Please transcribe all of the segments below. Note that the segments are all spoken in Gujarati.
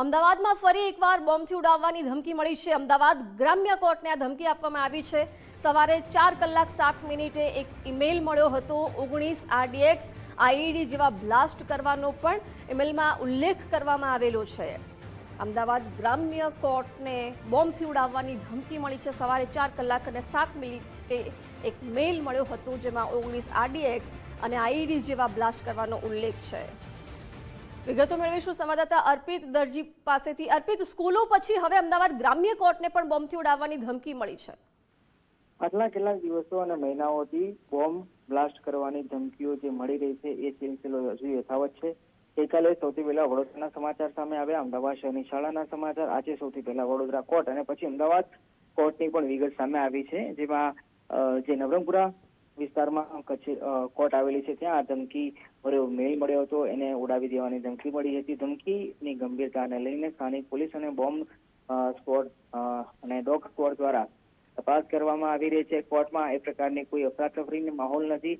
અમદાવાદમાં ફરી એકવાર બોમ્બથી ઉડાવવાની ધમકી મળી છે. અમદાવાદ ગ્રામ્ય કોર્ટને આ ધમકી આપવામાં આવી છે. સવારે ચાર કલાક સાત મિનિટે એક ઇમેલ મળ્યો હતો ઓગણીસ આરડીએક્સ આઈઈડી જેવા બ્લાસ્ટ કરવાનો પણ ઇમેલમાં ઉલ્લેખ કરવામાં આવેલો છે. અમદાવાદ ગ્રામ્ય કોર્ટને બોમ્બથી ઉડાવવાની ધમકી મળી છે. સવારે ચાર કલાક અને સાત મિનિટે એક મેલ મળ્યો હતો જેમાં ઓગણીસ આરડીએક્સ અને આઈઈડી જેવા બ્લાસ્ટ કરવાનો ઉલ્લેખ છે. વિગતો મેળવીશું. સંવાદદાતા અર્પિત દરજી પાસેથી. અર્પિત, સ્કૂલો પછી હવે અમદાવાદ ગ્રામ્ય કોર્ટને પણ બોમ્બથી ઉડાવવાની ધમકી મળી છે. આટલા કેટલાક દિવસો અને મહિનાઓથી બોમ્બ બ્લાસ્ટ કરવાની ધમકીઓ જે મળી રહી છે, એ સિલસિલો હજુ યથાવત છે. ગઈકાલે સૌથી પહેલા વડોદરાના સમાચાર સામે આવ્યા. અમદાવાદ શહેરની શાળાના સમાચાર. આજે સૌથી પહેલા વડોદરા કોર્ટ અને પછી અમદાવાદ કોર્ટની પણ વિગત સામે આવી છે, જેમાં જે નવરંગપુરા વિસ્તારમાં કચ્છ કોર્ટ આવેલી છે ત્યાં. ધમકી ભર્યો મેલ મળ્યો હતો. એને ઉડાવી દેવાની ધમકી મળી હતી. ધમકીની ગંભીરતાને લઈને સ્થાનિક પોલીસ અને બોમ્બ સ્કોડ અને ડોગ સ્કોડ દ્વારા તપાસ કરવામાં આવી રહી છે. કોર્ટમાં એ પ્રકારની કોઈ અફરાતફરીનો માહોલ નથી.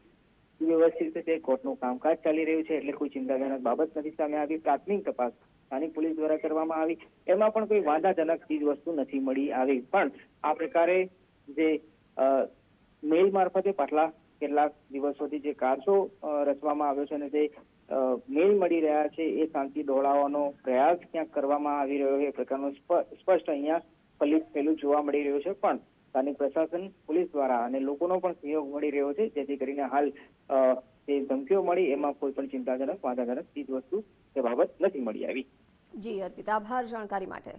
વ્યવસ્થિત રીતે કોર્ટનું કામકાજ ચાલી રહ્યું છે એટલે કોઈ ચિંતાજનક બાબત નથી સામે આવી. પ્રાથમિક તપાસ સ્થાનિક પોલીસ દ્વારા કરવામાં આવી. એમાં પણ કોઈ વાંધાજનક ચીજ વસ્તુ નથી મળી આવી. પણ આ પ્રકારે જે મેલ મારફતે પાછલા કેટલાક દિવસોથી જે કારસો રચવામાં આવ્યો છે અને જે મેલ મળી રહ્યા છે એ શાંતિ દોડાવવાનો પ્રયાસ ક્યાંક કરવામાં આવી રહ્યો છે એ પ્રકારનું સ્પષ્ટ અહીંયા ફલિત થયેલું જોવા મળી રહ્યું છે. પણ સ્થાનિક પ્રશાસન, પોલીસ દ્વારા અને લોકોનો પણ સહયોગ મળી રહ્યો છે, જેથી કરીને હાલ જે ધમકીઓ મળી એમાં કોઈ પણ ચિંતાજનક, વાંધાજનક ચીજ વસ્તુ તે બાબત નથી મળી આવી. જી, અર્પિત, આભાર જાણકારી માટે.